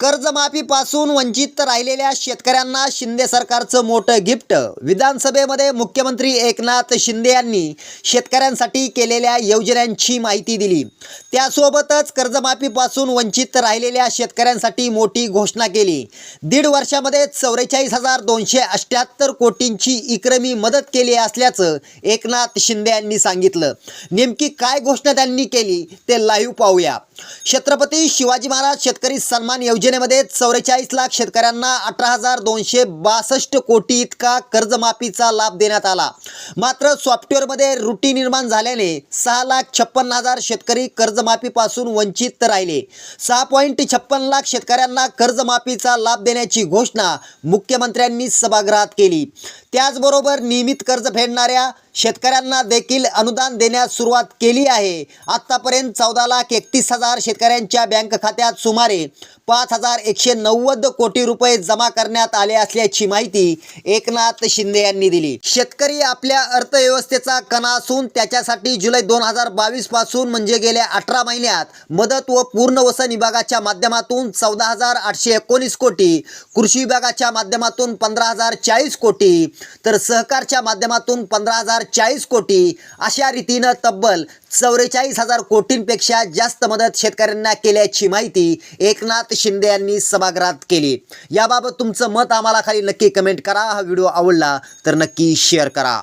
कर्जमाफीपासून वंचित राहिलेल्या शेतकऱ्यांना शिंदे सरकारचं मोठं गिफ्ट. विधानसभेमध्ये मुख्यमंत्री एकनाथ शिंदे यांनी शेतकऱ्यांसाठी केलेल्या योजनांची माहिती दिली. त्यासोबतच कर्जमाफीपासून वंचित राहिलेल्या शेतकऱ्यांसाठी मोठी घोषणा केली. दीड वर्षामध्ये चौवेचाळीस हजार दोनशे अठ्ठ्याहत्तर कोटींची इक्रमी मदत केली असल्याचं एकनाथ शिंदे यांनी सांगितलं. नेमकी काय घोषणा त्यांनी केली ते लाईव्ह पाहूया. छत्रपती शिवाजी महाराज शेतकरी सन्मान योजनेमध्ये चौवेचाळीस लाख शेतकऱ्यांना अठरा हजार दोनशे बासष्ट कोटी इतका कर्जमाफीचा लाभ देण्यात आला. मात्र सॉफ्टवेअरमध्ये रुटी निर्माण झाल्याने सहा लाख छप्पन्न हजार शेतकरी कर्जमाफीपासून वंचित राहिले. सहा पॉईंट छप्पन लाख शेतकऱ्यांना कर्जमाफीचा लाभ देण्याची घोषणा मुख्यमंत्र्यांनी सभागृहात केली. त्याचबरोबर नियमित कर्ज फेडणाऱ्या शेतकऱ्यांना देखील अनुदान देण्यास सुरुवात केली आहे. आत्तापर्यंत चौदा लाख एकतीस हजार शेतकऱ्यांच्या बँक खात्यात सुमारे पाच हजार एकशे नव्वद कोटी रुपये जमा करण्यात आले असल्याची माहिती एकनाथ शिंदे यांनी दिली. शेतकरी आपल्या अर्थव्यवस्थेचा कणा असून त्याच्यासाठी जुलै दोन हजार बावीसपासून म्हणजे गेल्या अठरा महिन्यात मदत व पूर्ण वसन विभागाच्या माध्यमातून चौदा हजार आठशे एकोणीस कोटी कृषी विभागाच्या माध्यमातून पंधरा हजार चाळीस कोटी तर सहकारच्या माध्यमातून पंधरा हजार चाळीस कोटी अशा रीतीनं तब्बल चौवेचाळीस हजार कोटींपेक्षा जास्त मदत शेतकऱ्यांना केल्याची माहिती एकनाथ शिंदे यांनी सभागृहात केली. याबाबत तुमचं मत आम्हाला खाली नक्की कमेंट करा. हा व्हिडिओ आवडला तर नक्की शेअर करा.